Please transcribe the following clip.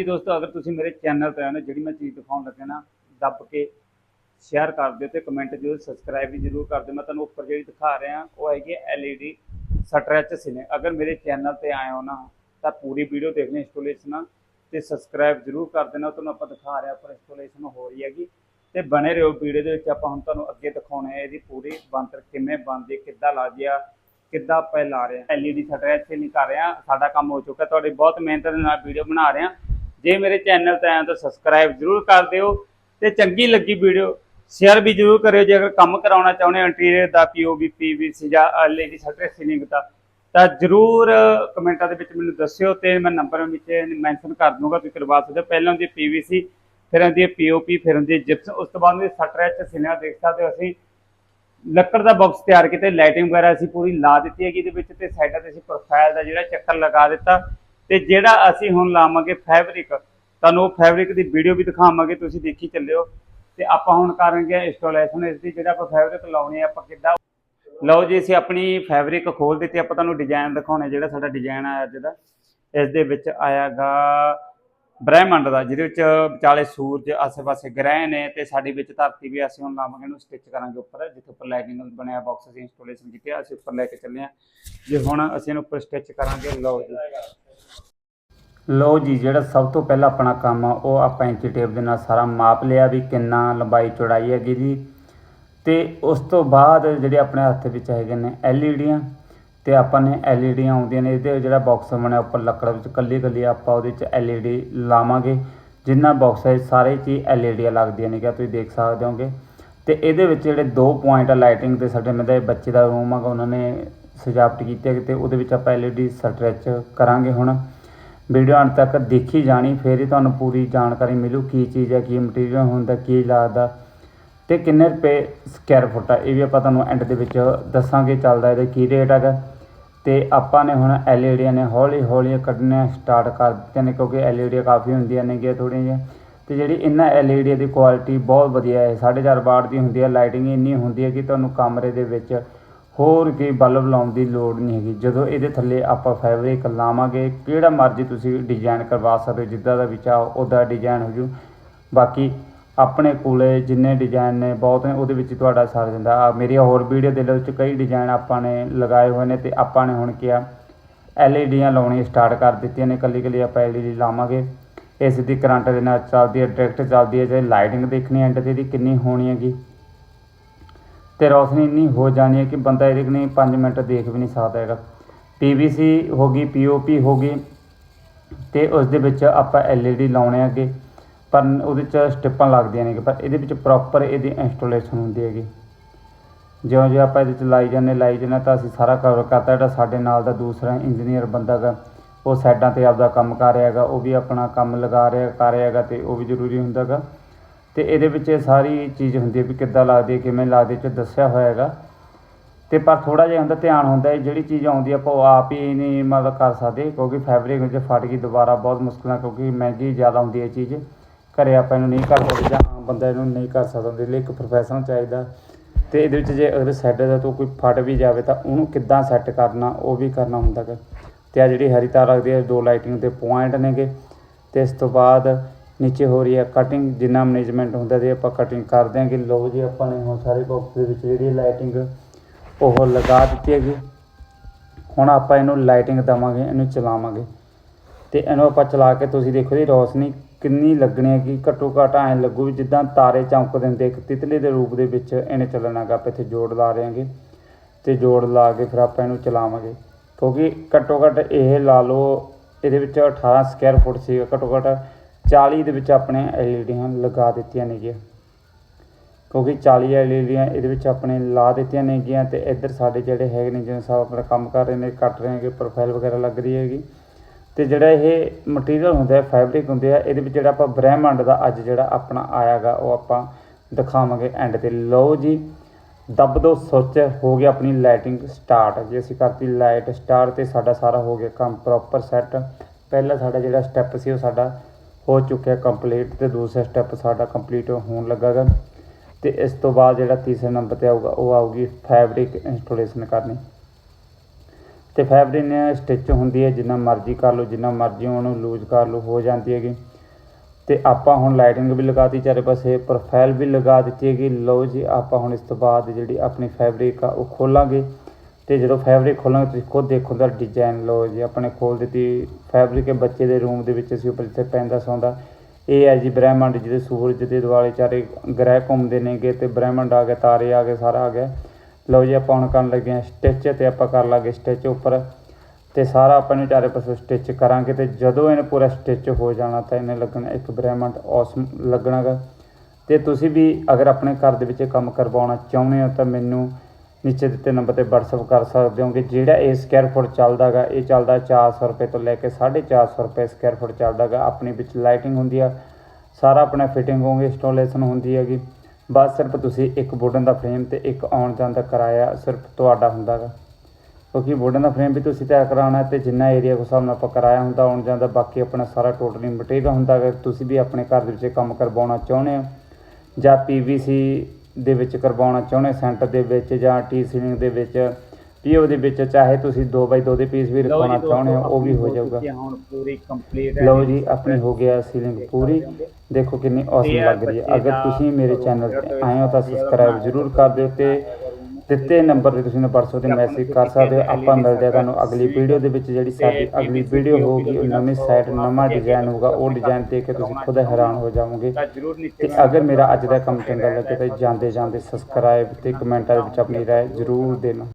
ਜੀ ਦੋਸਤੋ ਅਗਰ ਤੁਸੀਂ ਮੇਰੇ ਚੈਨਲ ਤੇ ਆਏ ਹੋ ਜਿਹੜੀ ਮੈਂ ਚੀਜ਼ ਦਿਖਾਉਣ ਲੱਗਾ ਨਾ ਦੱਬ ਕੇ ਸ਼ੇਅਰ ਕਰ ਦਿਓ ਤੇ ਕਮੈਂਟ ਜਰੂਰ ਸਬਸਕ੍ਰਾਈਬ ਵੀ ਜਰੂਰ ਕਰ ਦਿਓ। ਮੈਂ ਤੁਹਾਨੂੰ ਉੱਪਰ ਜਿਹੜੀ ਦਿਖਾ ਰਿਹਾ ਉਹ ਹੈਗੀ LED ਸਟ੍ਰੈਚ ਸਿਨੇ। ਅਗਰ ਮੇਰੇ ਚੈਨਲ ਤੇ ਆਏ ਹੋ ਨਾ ਤਾਂ ਪੂਰੀ ਵੀਡੀਓ ਦੇਖਣੀ ਇੰਸਟਾਲੇਸ਼ਨ ਤੇ ਸਬਸਕ੍ਰਾਈਬ ਜਰੂਰ ਕਰ ਦੇਣਾ। ਤੁਹਾਨੂੰ ਆਪਾਂ ਦਿਖਾ ਰਿਹਾ ਪਰ ਇੰਸਟਾਲੇਸ਼ਨ ਹੋ ਰਹੀ ਹੈਗੀ। ਤੇ ਬਣੇ ਰਹੋ ਵੀਡੀਓ ਦੇ ਵਿੱਚ। ਆਪਾਂ ਹੁਣ ਤੁਹਾਨੂੰ ਅੱਗੇ ਦਿਖਾਉਣੇ ਆ ਇਹਦੀ ਪੂਰੀ ਬੰਤਰ ਕਿਵੇਂ ਬਣਦੀ ਹੈ, ਕਿੱਦਾਂ ਲੱਗਦੀ ਆ ਕਿੱਦਾਂ ਆਪਾਂ ਲਾ ਰਹੇ ਹਾਂ LED ਸਟ੍ਰੈਚ ਨਹੀਂ ਕਰ ਰਹੇ ਹਾਂ ਸਾਡਾ ਕੰਮ ਹੋ ਚੁੱਕਾ। ਤੁਹਾਡੀ ਬਹੁਤ ਮਿਹਨਤ ਦੇ ਨਾਲ ਵੀਡੀਓ ਬਣਾ ਰਹੇ ਹਾਂ ਜੇ ਮੇਰੇ ਚੈਨਲ ਤੇ ਆਏ ਤਾਂ ਸਬਸਕ੍ਰਾਈਬ ਜਰੂਰ ਕਰ ਦਿਓ ਤੇ ਚੰਗੀ ਲੱਗੀ ਵੀਡੀਓ ਸ਼ੇਅਰ ਵੀ ਜਰੂਰ ਕਰਿਓ। ਜੇ ਅਗਰ ਕੰਮ ਕਰਾਉਣਾ ਚਾਹੁੰਦੇ ਹੋ ਇੰਟੀਰੀਅਰ ਦਾ ਪੀਓਬੀ ਪੀਵੀਸੀ ਜਾਂ LED ਸਟ੍ਰੈਚ ਸੀਲਿੰਗ ਦਾ, ਤਾਂ ਜਰੂਰ ਕਮੈਂਟਾਂ ਦੇ ਵਿੱਚ ਮੈਨੂੰ ਦੱਸਿਓ ਤੇ ਮੈਂ ਨੰਬਰ ਵਿੱਚ ਮੈਂਸ਼ਨ ਕਰ ਦੂੰਗਾ। ਤੁਸੀਂ ਕਰਵਾ ਸਕਦੇ ਹੋ। ਪਹਿਲਾਂ ਹੁੰਦੀ ਪੀਵੀਸੀ ਫਿਰ ਹੁੰਦੀ ਹੈ ਪੀਓਪੀ ਫਿਰ ਹੁੰਦੀ ਹੈ ਉਸ ਤੋਂ ਬਾਅਦ ਉਹਦੀ ਹੁੰਦੀ ਸਟ੍ਰੈਚ ਸਿਨੇਮਾ ਦੇਖ ਸਕਦੇ ਹੋ ਅਸੀਂ। ਲੱਕੜ ਦਾ ਬਾਕਸ ਤਿਆਰ ਕੀਤਾ ਲਾਈਟਿੰਗ ਵਗੈਰਾ ਅਸੀਂ ਪੂਰੀ ਲਾ ਦਿੱਤੀ ਹੈਗੀ ਇਹਦੇ ਵਿੱਚ ਤੇ ਸਾਈਡਾਂ ਤੇ ਅਸੀਂ ਪ੍ਰੋਫਾਈਲ ਦਾ ਜਿਹੜਾ ਚੱਕਰ ਲਗਾ ਦਿੱਤਾ। ਤੇ ਜਿਹੜਾ ਅਸੀਂ ਹੁਣ ਲਾਵਾਂਗੇ ਫੈਬਰਿਕ ਤੁਹਾਨੂੰ ਉਹ ਫੈਬਰਿਕ ਦੀ ਵੀਡੀਓ ਵੀ ਦਿਖਾਵਾਂਗੇ, ਤੁਸੀਂ ਦੇਖੀ ਚੱਲਿਓ। ਤੇ ਆਪਾਂ ਹੁਣ ਕਰਾਂਗੇ ਇੰਸਟਾਲੇਸ਼ਨ ਇਸ ਦੀ ਜਿਹੜਾ ਆਪਾਂ ਫੈਬਰਿਕ ਲਾਉਣੀ ਹੈ ਆਪਾਂ ਕਿੱਦਾਂ ਲਓ ਜੀ, ਅਸੀਂ ਆਪਣੀ ਫੈਬਰਿਕ ਖੋਲ ਦਿੱਤੀ, ਆਪਾਂ ਤੁਹਾਨੂੰ ਡਿਜ਼ਾਈਨ ਦਿਖਾਉਣੇ ਜਿਹੜਾ ਸਾਡਾ ਡਿਜ਼ਾਈਨ ਆਇਆ ਅੱਜ ਦਾ। ਇਸ ਦੇ ਵਿੱਚ ਆਇਆਗਾ ਬ੍ਰਹਿਮੰਡ ਦਾ, ਜਿਹਦੇ ਵਿੱਚ ਵਿਚਾਲੇ ਸੂਰਜ ਆਸੇ-ਪਾਸੇ ਗ੍ਰਹਿ ਨੇ ਤੇ ਸਾਡੀ ਵਿੱਚ ਧਰਤੀ ਵੀ ਅਸੀਂ ਹੁਣ ਲਾਵਾਂਗੇ, ਇਹਨੂੰ ਸਟਿਚ ਕਰਾਂਗੇ ਉੱਪਰ, ਜਿੱਥੇ ਉੱਪਰ ਲਾਈਟਿੰਗ ਬਣਿਆ ਬਾਕਸ ਅਸੀਂ ਇੰਸਟਾਲੇਸ਼ਨ ਕੀਤੀ ਅਸੀਂ ਉੱਪਰ ਲੈ ਕੇ ਚੱਲੇ ਆ। ਜੇ ਹੁਣ ਅਸੀਂ ਇਹਨੂੰ ਉੱਪਰ ਸਟਿਚ ਕਰਾਂਗੇ, ਲਓ ਜੀ। ਲਓ ਜੀ, ਜਿਹੜਾ ਸਭ ਤੋਂ ਪਹਿਲਾਂ ਆਪਣਾ ਕੰਮ ਆ, ਉਹ ਆਪਾਂ ਇੰਚੀ ਟੇਪ ਦੇ ਨਾਲ ਸਾਰਾ ਮਾਪ ਲਿਆ ਵੀ ਕਿੰਨਾ ਲੰਬਾਈ ਚੌੜਾਈ ਹੈਗੀ ਜੀ। ਤੇ ਉਸ ਤੋਂ ਬਾਅਦ ਜਿਹੜੇ ਆਪਣੇ ਹੱਥ ਵਿੱਚ ਹੈਗੇ ਨੇ ਐਲਈਡੀਆਂ, ਤੇ ਆਪਾਂ ਨੇ ਐਲਈਡੀਆਂ ਆਉਂਦੀਆਂ ਨੇ, ਇਹਦੇ ਜਿਹੜਾ ਬਾਕਸ ਬਣਿਆ ਉੱਪਰ ਲੱਕੜ ਵਿੱਚ ਕੱਲੀ ਕੱਲੀ ਆਪਾਂ ਉਹਦੇ ਵਿੱਚ ਐਲਈਡੀ ਲਾਵਾਂਗੇ, ਜਿੰਨਾ ਬਾਕਸ ਹੈ ਸਾਰੇ 'ਚ ਹੀ ਐਲਈਡੀਆਂ ਲੱਗਦੀਆਂ ਨੇ ਕਿ ਤੁਸੀਂ ਦੇਖ ਸਕਦੇ ਹੋਗੇ। ਤੇ ਇਹਦੇ ਵਿੱਚ ਜਿਹੜੇ ਦੋ ਪੁਆਇੰਟ ਆ ਲਾਈਟਿੰਗ ਤੇ ਸਾਡੇ ਮੇਰੇ ਬੱਚੇ ਦਾ ਰੂਮ ਹੈਗਾ ਉਹਨਾਂ ਨੇ ਸਜਾਵਟ ਕੀਤੀ ਹੈ ਤੇ ਉਹਦੇ ਵਿੱਚ ਆਪਾਂ ਐਲਈਡੀ ਸਟ੍ਰੈਚ ਕਰਾਂਗੇ ਹੁਣ। ਵੀਡੀਓ ਅੰਤ ਤੱਕ ਦੇਖੀ ਜਾਣੀ, ਫਿਰ ਹੀ ਤੁਹਾਨੂੰ ਪੂਰੀ ਜਾਣਕਾਰੀ ਮਿਲੂ ਕੀ ਚੀਜ਼ ਹੈ, ਕੀ ਮਟੀਰੀਅਲ ਹੁੰਦਾ, ਕੀ ਲੱਗਦਾ ਤੇ ਕਿੰਨੇ ਰੁਪਏ ਸਕੁਅਰ ਫੁੱਟ ਆ। ਇਹ ਵੀ ਆਪਾਂ ਤੁਹਾਨੂੰ ਐਂਡ ਦੇ ਵਿੱਚ ਦੱਸਾਂਗੇ ਚੱਲਦਾ ਇਹਦਾ ਕੀ ਰੇਟ ਹੈਗਾ। ਤੇ ਆਪਾਂ ਨੇ ਹੁਣ ਐਲਈਡੀਆਂ ਨੇ ਹੌਲੀ ਹੌਲੀ ਕੱਢਣੇ ਸਟਾਰਟ ਕਰ ਦਿੱਤੇ ਨੇ, ਕਿਉਂਕਿ ਐਲਈਡੀਆਂ ਕਾਫੀ ਹੁੰਦੀਆਂ ਨੇਗੀਆਂ ਥੋੜ੍ਹੀਆਂ ਜਿਹੀਆਂ। ਤੇ ਜਿਹੜੀ ਇਹਨਾਂ ਐਲਈਡੀ ਦੀ ਕੁਆਲਿਟੀ ਬਹੁਤ ਵਧੀਆ ਹੈ 4.5 ਵਾਟ ਦੀ ਹੁੰਦੀ ਹੈ ਲਾਈਟਿੰਗ ਇੰਨੀ ਹੁੰਦੀ ਹੈ ਕਿ ਤੁਹਾਨੂੰ ਕਮਰੇ ਦੇ ਵਿੱਚ ਹੋਰ ਕੋਈ ਬਲਬ ਲਾਉਣ ਦੀ ਲੋੜ ਨਹੀਂ ਹੈਗੀ। ਜਦੋਂ ਇਹਦੇ ਥੱਲੇ ਆਪਾਂ ਫੈਬਰਿਕ ਲਾਵਾਂਗੇ, ਕਿਹੜਾ ਮਰਜ਼ੀ ਤੁਸੀਂ ਡਿਜ਼ਾਈਨ ਕਰਵਾ ਸਕਦੇ ਹੋ, ਜਿੱਦਾਂ ਦਾ ਵੀ ਚਾਹੋ ਉਹਦਾ ਡਿਜ਼ਾਈਨ ਹੋ ਜੂ। ਬਾਕੀ ਆਪਣੇ ਕੋਲੇ ਜਿੰਨੇ ਡਿਜ਼ਾਈਨ ਨੇ, ਬਹੁਤ ਨੇ, ਉਹਦੇ ਵਿੱਚ ਤੁਹਾਡਾ ਸਰ ਜਾਂਦਾ ਆ ਮੇਰੀਆਂ ਹੋਰ ਵੀਡੀਓ ਦੇ ਵਿੱਚ ਕਈ ਡਿਜ਼ਾਈਨ ਆਪਾਂ ਨੇ ਲਗਾਏ ਹੋਏ ਨੇ ਤੇ ਆਪਾਂ ਨੇ ਹੁਣ ਕਿਹਾ ਐਲਈਡੀਆਂ ਲਾਉਣੀਆਂ ਸਟਾਰਟ ਕਰ ਦਿੱਤੀਆਂ ਨੇ। ਕੱਲੀ ਕੱਲੀ ਆਪਾਂ ਐਲਈਡੀ ਲਾਵਾਂਗੇ। ਇਸ ਦੀ ਕਰੰਟ ਦੇ ਨਾਲ ਚੱਲਦੀ ਹੈ ਡਾਇਰੈਕਟ ਚੱਲਦੀ ਹੈ, ਜੇ ਲਾਈਟਿੰਗ ਦੇਖਣੀ ਐਂਡ ਤੇ ਇਹਦੀ ਕਿੰਨੀ ਹੋਣੀ ਹੈਗੀ। ਤੇ ਰੌਸ਼ਨੀ ਇੰਨੀ ਹੋ ਜਾਣੀ ਹੈ ਕਿ ਬੰਦਾ ਇਹਦੇ ਕਨੀ 5 ਮਿੰਟ ਦੇਖ ਵੀ ਨਹੀਂ ਸਕਦਾ ਹੈਗਾ। ਪੀਵੀਸੀ ਹੋ ਗਈ ਪੀਓਪੀ ਹੋ ਗਈ ਤੇ ਉਸ ਦੇ ਵਿੱਚ ਆਪਾਂ ਐਲਈਡੀ ਲਾਉਣੇ ਅੱਗੇ ਪਰ ਉਹਦੇ ਚ ਸਟਿੱਪਾਂ ਲੱਗਦੀਆਂ ਨੇ ਪਰ ਇਹਦੇ ਵਿੱਚ ਪ੍ਰੋਪਰ ਇਹਦੀ ਇੰਸਟਾਲੇਸ਼ਨ ਹੁੰਦੀ ਹੈਗੀ। ਜਿਉਂ ਜਿਉਂ ਆਪਾਂ ਇਹਦੇ ਚ ਲਾਈ ਜਾਂਦੇ ਲਾਈ ਜਾਂਦੇ ਤਾਂ ਅਸੀਂ ਸਾਰਾ ਕਵਰ ਕਰਤਾ, ਜਿਹੜਾ ਸਾਡੇ ਨਾਲ ਦਾ ਦੂਸਰਾ ਇੰਜੀਨੀਅਰ ਬੰਦਾ ਗਾ ਉਹ ਸਾਈਡਾਂ ਤੇ ਆਪਦਾ ਕੰਮ ਕਰ ਰਿਹਾ ਹੈਗਾ, ਉਹ ਵੀ ਆਪਣਾ ਕੰਮ ਲਗਾ ਰਿਹਾ, ਕਰ ਰਿਹਾ ਹੈਗਾ ਤੇ ਉਹ ਵੀ ਜ਼ਰੂਰੀ ਹੁੰਦਾ ਗਾ ਤੇ ਇਹਦੇ ਵਿੱਚ ਇਹ ਸਾਰੀ ਚੀਜ਼ ਹੁੰਦੀ ਹੈ ਵੀ ਕਿੱਦਾਂ ਲੱਗਦੀ ਹੈ, ਕਿਵੇਂ ਲੱਗਦੀ ਹੈ ਚ ਦੱਸਿਆ ਹੋਇਆ ਹੈਗਾ। ਤੇ ਪਰ ਥੋੜਾ ਜਿਹਾ ਹੁੰਦਾ ਧਿਆਨ ਹੁੰਦਾ ਹੈ, ਜਿਹੜੀ ਚੀਜ਼ ਆਉਂਦੀ ਆਪਾਂ ਉਹ ਆਪ ਹੀ ਨਹੀਂ ਮਤਲਬ ਕਰ ਸਕਦੇ, ਕਿਉਂਕਿ ਫੈਬਰਿਕ ਵਿੱਚ ਫਟ ਗਈ ਦੁਬਾਰਾ ਬਹੁਤ ਮੁਸ਼ਕਿਲ ਨਾਲ ਕਿਉਂਕਿ ਮਹਿੰਗੀ ਜ਼ਿਆਦਾ ਹੁੰਦੀ ਹੈ ਇਹ ਚੀਜ਼। ਘਰੇ ਆਪਾਂ ਇਹਨੂੰ ਨਹੀਂ ਕਰ ਸਕਦੇ, ਜਾਂ ਆਮ ਬੰਦਾ ਇਹਨੂੰ ਨਹੀਂ ਕਰ ਸਕਦਾ, ਉਹਦੇ ਲਈ ਇੱਕ ਪ੍ਰੋਫੈਸ਼ਨਲ ਚਾਹੀਦਾ। ਤੇ ਇਹਦੇ ਵਿੱਚ ਜੇ ਅਗਰ ਸੈੱਟ ਦਾ ਤੋਂ ਕੋਈ ਫਟ ਵੀ ਜਾਵੇ, ਤਾਂ ਉਹਨੂੰ ਕਿੱਦਾਂ ਸੈੱਟ ਕਰਨਾ, ਉਹ ਵੀ ਕਰਨਾ ਹੁੰਦਾ ਗਾ ਤੇ ਆ ਜਿਹੜੀ ਹਰੀ ਤਾਰ ਲੱਗਦੀ ਹੈ, ਦੋ ਲਾਈਟਿੰਗ ਦੇ ਪੁਆਇੰਟ ਨੇਗੇ। ਤੇ ਇਸ ਤੋਂ ਬਾਅਦ ਨੀਚੇ ਹੋ ਰਹੀ ਹੈ ਕਟਿੰਗ ਜਿੰਨਾ ਮੈਨੇਜਮੈਂਟ ਹੁੰਦਾ ਤੇ ਆਪਾਂ ਕਟਿੰਗ ਕਰ ਦਿਆਂਗੇ ਲੋ ਜੀ ਆਪਾਂ ਨੇ ਹੁਣ ਸਾਰੇ ਬਾਕਸ ਦੇ ਵਿੱਚ ਜਿਹੜੀ ਲਾਈਟਿੰਗ ਉਹ ਲਗਾ ਦਿੱਤੀ ਹੈਗੀ। ਹੁਣ ਆਪਾਂ ਇਹਨੂੰ ਲਾਈਟਿੰਗ ਦਵਾਂਗੇ, ਇਹਨੂੰ ਚਲਾਵਾਂਗੇ। ਤੇ ਇਹਨੂੰ ਆਪਾਂ ਚਲਾ ਕੇ ਤੁਸੀਂ ਦੇਖੋ ਜੀ ਰੋਸ਼ਨੀ ਕਿੰਨੀ ਲੱਗਣੀ ਹੈ ਕਿ ਘੱਟੋ ਘੱਟ ਐਂ ਲੱਗੂ ਵੀ ਜਿੱਦਾਂ ਤਾਰੇ ਚਮਕਦੇ ਹੁੰਦੇ ਇੱਕ ਤਿਤਲੀ ਦੇ ਰੂਪ ਦੇ ਵਿੱਚ ਇਹਨੇ ਚੱਲਣਾ ਗਾ ਆਪਾਂ ਇੱਥੇ ਜੋੜ ਲਾ ਰਹੇ ਹਾਂਗੇ। ਤੇ ਜੋੜ ਲਾ ਕੇ ਫਿਰ ਆਪਾਂ ਇਹਨੂੰ ਚਲਾਵਾਂਗੇ। ਕਿਉਂਕਿ ਘੱਟੋ ਘੱਟ ਇਹ ਲਾ ਲਓ, ਇਹਦੇ ਵਿੱਚ 18 ਸਕੁਅਰ ਫੁੱਟ ਸੀਗਾ, ਘੱਟੋ ਘੱਟ 40 ਦੇ ਵਿੱਚ ਆਪਣੇ ਐਲਈਡੀਆਂ ਲਗਾ ਦਿੱਤੀਆਂ ਨੇਗੀਆਂ ਕਿਉਂਕਿ 40 ਐਲਈਡੀਆਂ ਇਹਦੇ ਵਿੱਚ ਆਪਣੇ ਲਾ ਦਿੱਤੀਆਂ ਨੇਗੀਆਂ ਤੇ ਇੱਧਰ ਸਾਡੇ ਜਿਹੜੇ ਹੈਗੇ ਨੇ, ਜਿਵੇਂ ਸਭ ਆਪਣਾ ਕੰਮ ਕਰ ਰਹੇ ਨੇ, ਕੱਟ ਰਹੇ ਹੈਗੇ ਪ੍ਰੋਫਾਈਲ ਵਗੈਰਾ ਲੱਗ ਰਹੀ ਹੈਗੀ। ਤੇ ਜਿਹੜਾ ਇਹ ਮਟੀਰੀਅਲ ਹੁੰਦਾ ਹੈ ਫੈਬਰਿਕ ਹੁੰਦੇ ਆ, ਇਹਦੇ ਵਿੱਚ ਜਿਹੜਾ ਆਪਾਂ ਬ੍ਰਹਿਮੰਡ ਦਾ ਅੱਜ ਜਿਹੜਾ ਆਪਣਾ ਆਇਆਗਾ, ਉਹ ਆਪਾਂ ਦਿਖਾਵਾਂਗੇ ਐਂਡ ਤੇ। ਲਓ ਜੀ, ਦੱਬ ਦੋ, ਸੁੱਚ, ਹੋ ਗਿਆ ਆਪਣੀ ਲਾਈਟਿੰਗ ਸਟਾਰਟ ਜੇ ਅਸੀਂ ਕਰਤੀ ਲਾਈਟ ਸਟਾਰਟ ਤੇ ਸਾਡਾ ਸਾਰਾ ਹੋ ਗਿਆ ਕੰਮ ਪ੍ਰੋਪਰ ਸੈੱਟ ਪਹਿਲਾ ਸਾਡਾ ਜਿਹੜਾ ਸਟੈਪ ਸੀ, ਉਹ ਸਾਡਾ ਹੋ ਚੁੱਕਿਆ ਕੰਪਲੀਟ ਤੇ ਦੂਸਰਾ ਸਟੈਪ ਸਾਡਾ ਕੰਪਲੀਟ ਹੋਣ ਲੱਗਾ ਗਾ ਤੇ ਇਸ ਤੋਂ ਬਾਅਦ ਜਿਹੜਾ ਤੀਸਰੇ ਨੰਬਰ ਤੇ ਆਊਗਾ, ਉਹ ਆਊਗੀ ਫੈਬਰਿਕ ਇੰਸਟਾਲੇਸ਼ਨ ਕਰਨੀ। ਤੇ ਫੈਬਰਿਕ ਨੇ ਸਟਿਚ ਹੁੰਦੀ ਹੈ, ਜਿੰਨਾ ਮਰਜ਼ੀ ਕਰ ਲਓ, ਜਿੰਨਾ ਮਰਜ਼ੀ ਉਹਨੂੰ ਲੂਜ਼ ਕਰ ਲਓ, ਹੋ ਜਾਂਦੀ ਹੈਗੀ। ਤੇ ਆਪਾਂ ਹੁਣ ਲਾਈਟਿੰਗ ਵੀ ਲਗਾਤੀ ਚਾਰੇ ਪਾਸੇ ਪ੍ਰੋਫਾਈਲ ਵੀ ਲਗਾ ਦਿੱਤੀ ਹੈਗੀ। ਲਓ ਜੀ, ਆਪਾਂ ਹੁਣ ਇਸ ਤੋਂ ਬਾਅਦ ਜਿਹੜੀ ਆਪਣੀ ਫੈਬਰਿਕ ਆ, ਉਹ ਖੋਲਾਂਗੇ। ਤੇ ਜਦੋਂ ਫੈਬਰਿਕ ਖੋਲਾਂਗੇ, ਤੁਸੀਂ ਖੁਦ ਦੇਖੋ ਦਾ ਡਿਜ਼ਾਈਨ ਲਓ, ਜੀ ਆਪਣੇ ਖੋਲ ਦਿੱਤੀ ਫੈਬਰਿਕ ਹੈ, ਬੱਚੇ ਦੇ ਰੂਮ ਦੇ ਵਿੱਚ ਅਸੀਂ ਉੱਪਰ ਜਿੱਥੇ ਪੈਂਦਾ ਸੌਂਦਾ। ਇਹ ਹੈ ਜੀ ਬ੍ਰਹਿਮੰਡ, ਜਿਹਦੇ ਸੂਰਜ ਦੇ ਦੁਆਲੇ ਚਾਰੇ ਗ੍ਰਹਿ ਘੁੰਮਦੇ ਨੇਗੇ ਤੇ ਬ੍ਰਹਿਮੰਡ ਆ ਗਿਆ ਤਾਰੇ ਆ ਗਏ, ਸਾਰਾ ਆ ਗਿਆ। ਲਓ ਜੀ, ਆਪਾਂ ਹੁਣ ਕਰਨ ਲੱਗੇ ਹਾਂ ਸਟਿਚ ਤੇ ਆਪਾਂ ਕਰ ਲਾਂਗੇ ਸਟਿਚ ਉੱਪਰ। ਤੇ ਸਾਰਾ ਆਪਾਂ ਨੂੰ ਚਾਰੇ ਪਾਸੇ ਸਟਿਚ ਕਰਾਂਗੇ ਤੇ ਜਦੋਂ ਇਹਨੇ ਪੂਰਾ ਸਟਿਚ ਹੋ ਜਾਣਾ ਤਾਂ ਇਹਨੇ ਲੱਗਣਾ ਇੱਕ ਬ੍ਰਹਿਮੰਡ ਔਸਮ ਲੱਗਣਾਗਾ। ਤੇ ਤੁਸੀਂ ਵੀ ਅਗਰ ਆਪਣੇ ਘਰ ਦੇ ਵਿੱਚ ਕੰਮ ਕਰਵਾਉਣਾ ਚਾਹੁੰਦੇ ਹੋ ਤਾਂ ਮੈਨੂੰ ਨੀਚੇ ਦਿੱਤੇ ਨੰਬਰ ਤੇ WhatsApp ਕਰ ਸਕਦੇ ਹੋ ਕਿ ਜਿਹੜਾ ਇਹ ਸਕੁਅਰ ਫੁੱਟ ਚੱਲਦਾਗਾ ਇਹ ਚੱਲਦਾ 400 ਰੁਪਏ ਤੋਂ ਲੈ ਕੇ 450 ਰੁਪਏ ਸਕੁਅਰ ਫੁੱਟ ਚੱਲਦਾਗਾ ਆਪਣੀ ਵਿੱਚ ਲਾਈਟਿੰਗ ਹੁੰਦੀ ਆ, ਸਾਰਾ ਆਪਣਾ ਫਿਟਿੰਗ ਹੋਊਗੀ ਇੰਸਟਾਲੇਸ਼ਨ ਹੁੰਦੀ ਹੈਗੀ। ਬਸ ਸਿਰਫ ਤੁਸੀਂ ਇੱਕ ਵੁਡਨ ਦਾ ਫਰੇਮ ਤੇ ਇੱਕ ਆਉਣ ਜਾਣ ਦਾ ਕਿਰਾਇਆ ਸਿਰਫ ਤੁਹਾਡਾ ਹੁੰਦਾਗਾ ਕਿਉਂਕਿ ਵੁਡਨ ਦਾ ਫਰੇਮ ਵੀ ਤੁਸੀਂ ਤੈਅ ਕਰਾਉਣਾ ਤੇ ਜਿੰਨਾ ਏਰੀਆ ਉਸ ਹਿਸਾਬ ਨਾਲ ਆਪਾਂ ਕਿਰਾਇਆ ਹੁੰਦਾ ਆਉਣ ਜਾਣ ਦਾ, ਬਾਕੀ ਆਪਣਾ ਸਾਰਾ ਟੋਟਲੀ ਮਟੀਰੀਅਲ ਹੁੰਦਾ ਹੈਗਾ। ਤੁਸੀਂ ਵੀ ਆਪਣੇ ਘਰ ਦੇ ਵਿੱਚ ਕੰਮ ਕਰਵਾਉਣਾ ਚਾਹੁੰਦੇ ਹੋ ਜਾਂ PVC ਦੇ ਵਿੱਚ ਕਰਵਾਉਣਾ ਚਾਹੁੰਦੇ ਸੈਂਟਰ ਦੇ ਵਿੱਚ ਜਾਂ ਟੀ ਸੀਲਿੰਗ ਦੇ ਵਿੱਚ ਪੀਓ ਦੇ ਵਿੱਚ ਚਾਹੇ ਤੁਸੀਂ 2x2 ਦੇ ਪੀਸ ਵੀ ਰਖਵਾਉਣਾ ਚਾਹੁੰਦੇ ਹੋ ਉਹ ਵੀ ਹੋ ਜਾਊਗਾ। ਹੁਣ ਪੂਰੀ ਕੰਪਲੀਟ ਲਓ ਜੀ ਆਪਣੀ ਹੋ ਗਿਆ ਸੀਲਿੰਗ ਪੂਰੀ। ਦੇਖੋ ਕਿੰਨੀ ਔਸਮ ਲੱਗ ਰਹੀ ਹੈ। ਅਗਰ ਤੁਸੀਂ ਮੇਰੇ ਚੈਨਲ ਤੇ ਆਏ ਹੋ ਤਾਂ ਸਬਸਕ੍ਰਾਈਬ ਜ਼ਰੂਰ ਕਰ ਦਿਓ ਤੇ ਦਿੱਤੇ ਨੰਬਰ ਤੇ ਤੁਸੀਂ ਨੇ WhatsApp ਤੇ ਮੈਸੇਜ ਕਰ ਸਕਦੇ ਹੋ, ਆਪਾਂ ਮਿਲਦੇ ਆ ਤੁਹਾਨੂੰ ਅਗਲੀ ਵੀਡੀਓ ਦੇ ਵਿੱਚ ਜਿਹੜੀ ਸਾਡੀ ਅਗਲੀ ਵੀਡੀਓ ਹੋਊਗੀ, ਉਹ ਨਵੀਂ ਸਾਈਟ ਨਵਾਂ ਡਿਜ਼ਾਈਨ ਹੋਊਗਾ, ਉਹ ਡਿਜ਼ਾਈਨ ਦੇਖ ਕੇ ਤੁਸੀਂ ਖੁਦ ਹੈਰਾਨ ਹੋ ਜਾਵੋਗੇ। ਜ਼ਰੂਰ ਨੀਚੇ ਤੇ ਅਗਰ ਮੇਰਾ ਅੱਜ ਦਾ ਕੰਮ ਚੰਗਾ ਲੱਗੇ ਤਾਂ ਜਾਂਦੇ ਜਾਂਦੇ ਸਬਸਕ੍ਰਾਈਬ ਤੇ ਕਮੈਂਟਾਂ ਦੇ ਵਿੱਚ ਆਪਣੀ ਰਾਏ ਜ਼ਰੂਰ ਦੇਣਾ।